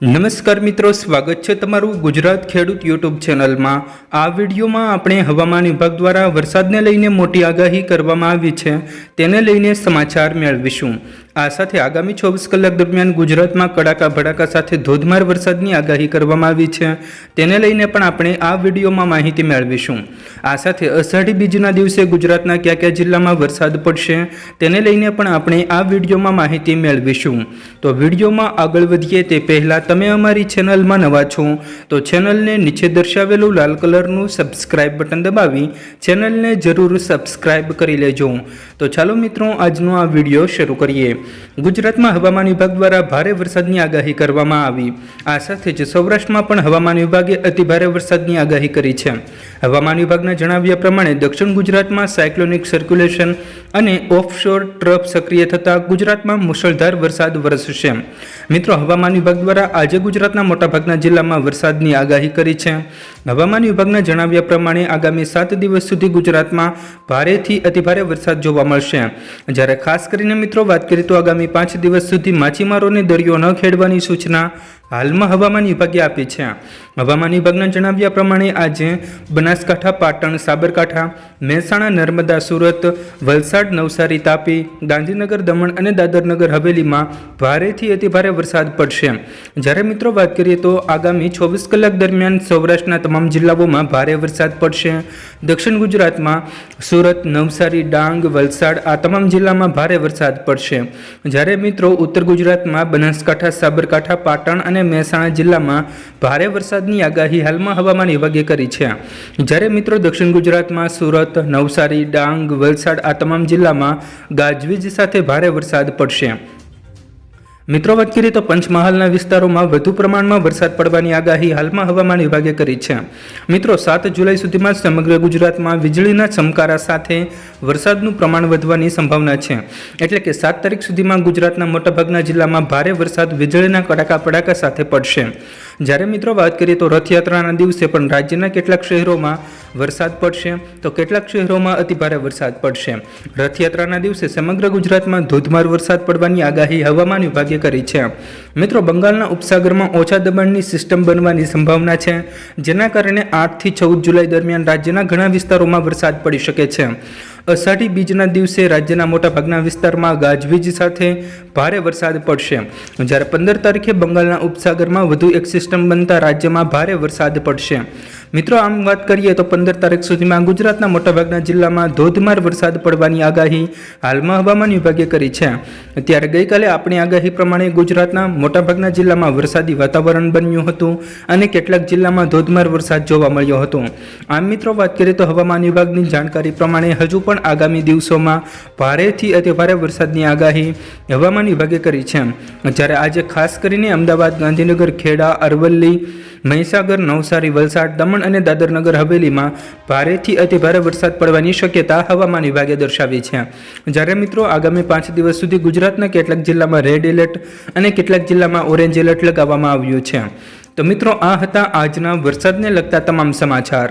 નમસ્કાર મિત્રો, સ્વાગત છે તમારું ગુજરાત ખેડૂત યુટ્યુબ ચેનલમાં. આ વિડીયોમાં આપણે હવામાન વિભાગ દ્વારા વરસાદને લઈને મોટી આગાહી કરવામાં આવી છે. તેને લઈને સમાચાર મેળવીશું. આ સાથે આગામી ચોવીસ કલાક દરમિયાન ગુજરાતમાં કડાકા ભડાકા સાથે ધોધમાર વરસાદની આગાહી કરવામાં આવી છે. તેને લઈને પણ આપણે આ વિડીયોમાં માહિતી મેળવીશું. આ સાથે અષાઢી બીજના દિવસે ગુજરાતના કયા કયા જિલ્લામાં વરસાદ પડશે તેને લઈને પણ આપણે આ વિડીયોમાં માહિતી મેળવીશું. તો વિડીયોમાં આગળ વધીએ તે પહેલાં તમે અમારી ચેનલમાં નવા છો, તો ચેનલને નીચે દર્શાવેલું લાલ કલરનું સબસ્ક્રાઇબ બટન દબાવી ચેનલને જરૂર સબસ્ક્રાઇબ કરી લેજો. તો ચાલો મિત્રો, આજનો આ વીડિયો શરૂ કરીએ. ગુજરાતમાં હવામાન વિભાગ દ્વારા ભારે વરસાદની આગાહી કરવામાં આવી. આ સાથે જ સૌરાષ્ટ્રમાં પણ હવામાન વિભાગે અતિભારે વરસાદની આગાહી કરી છે. હવામાન વિભાગના જણાવ્યા પ્રમાણે દક્ષિણ ગુજરાતમાં સાયક્લોનિક સર્ક્યુલેશન અને ઓફશોર ટ્રફ સક્રિય થતાં ગુજરાતમાં મુશળધાર વરસાદ વરસશે. મિત્રો, હવામાન વિભાગ દ્વારા આજે ગુજરાતના મોટાભાગના જિલ્લામાં વરસાદની આગાહી કરી છે. હવામાન વિભાગના જણાવ્યા પ્રમાણે આગામી સાત દિવસ સુધી ગુજરાતમાં ભારેથી અતિભારે વરસાદ જોવા મળશે. જ્યારે ખાસ કરીને મિત્રો વાત કરીએ તો આગામી પાંચ દિવસ સુધી માછીમારોને દરિયો ન ખેડવાની સૂચના હાલમાં હવામાન વિભાગે આપી છે. હવામાન વિભાગના જણાવ્યા પ્રમાણે આજે બનાસકાંઠા, પાટણ, સાબરકાંઠા, મહેસાણા, નર્મદા, સુરત, વલસાડ, નવસારી, તાપી, ગાંધીનગર, દમણ અને દાદરનગર હવેલીમાં ભારેથી અતિભારે વરસાદ પડશે. જ્યારે મિત્રો વાત કરીએ તો આગામી ચોવીસ કલાક દરમિયાન સૌરાષ્ટ્રના તમામ જિલ્લાઓમાં ભારે વરસાદ પડશે. દક્ષિણ ગુજરાતમાં સુરત, નવસારી, ડાંગ, વલસાડ આ તમામ જિલ્લામાં ભારે વરસાદ પડશે. જ્યારે મિત્રો ઉત્તર ગુજરાતમાં બનાસકાંઠા, સાબરકાંઠા, પાટણ અને મહેસાણા જિલ્લામાં ભારે વરસાદની આગાહી હાલમાં હવામાન વિભાગે કરી છે. જ્યારે મિત્રો દક્ષિણ ગુજરાતમાં સુરત, નવસારી, ડાંગ, વલસાડ આ તમામ જિલ્લામાં ગાજવીજ સાથે ભારે વરસાદ પડશે. મિત્રો વાત કરીએ તો પંચમહાલના વિસ્તારોમાં વધુ પ્રમાણમાં વરસાદ પડવાની આગાહી હાલમાં હવામાન વિભાગે કરી છે. મિત્રો, સાત જુલાઈ સુધીમાં સમગ્ર ગુજરાતમાં વીજળીના ચમકારા સાથે વરસાદનું પ્રમાણ વધવાની સંભાવના છે. એટલે કે સાત તારીખ સુધીમાં ગુજરાતના મોટાભાગના જિલ્લામાં ભારે વરસાદ, વીજળીના કડાકા પડાકા સાથે પડશે. જ્યારે મિત્રો વાત કરીએ તો રથયાત્રાના દિવસે પણ રાજ્યના કેટલાક શહેરોમાં વરસાદ પડશે. તો કેટલાક શહેરોમાં અતિભારે વરસાદ પડશે. રથયાત્રાના દિવસે સમગ્ર ગુજરાતમાં ધોધમાર વરસાદ પડવાની આગાહી હવામાન વિભાગે કરી છે. મિત્રો, બંગાળના ઉપસાગરમાં ઓછા દબાણની સિસ્ટમ બનવાની સંભાવના છે, જેના કારણે આઠથી ચૌદ જુલાઈ દરમિયાન રાજ્યના ઘણા વિસ્તારોમાં વરસાદ પડી શકે છે. અષાઢી બીજના દિવસે રાજ્યના મોટાભાગના વિસ્તારમાં ગાજવીજ સાથે ભારે વરસાદ પડશે. જ્યારે પંદર તારીખે બંગાળના ઉપસાગરમાં વધુ એક સિસ્ટમ બનતા રાજ્યમાં ભારે વરસાદ પડશે. મિત્રો, આમ વાત કરીએ તો પંદર તારીખ સુધીમાં ગુજરાતના મોટાભાગના જિલ્લામાં ધોધમાર વરસાદ પડવાની આગાહી હાલમાં હવામાન વિભાગે કરી છે. ત્યારે ગઈકાલે આપણી આગાહી પ્રમાણે ગુજરાતના મોટાભાગના જિલ્લામાં વરસાદી વાતાવરણ બન્યું હતું અને કેટલાક જિલ્લામાં ધોધમાર વરસાદ જોવા મળ્યો હતો. આમ મિત્રો, વાત કરીએ તો હવામાન વિભાગની જાણકારી પ્રમાણે હજુ પણ આગામી દિવસોમાં ભારેથી અતિભારે વરસાદની આગાહી હવામાન વિભાગે કરી છે. જ્યારે આજે ખાસ કરીને અમદાવાદ, ગાંધીનગર, ખેડા, અરવલ્લી, મહીસાગર, નવસારી, વલસાડ, દમણ અને દાદરનગર હવેલીમાં ભારેથી અતિભારે વરસાદ પડવાની શક્યતા હવામાન વિભાગે દર્શાવી છે. જ્યારે મિત્રો આગામી પાંચ દિવસ સુધી ગુજરાતના કેટલાક જિલ્લામાં રેડ એલર્ટ અને કેટલાક જિલ્લામાં ઓરેન્જ એલર્ટ લગાવવામાં આવ્યું છે. તો મિત્રો આ હતા આજના વરસાદને લગતા તમામ સમાચાર.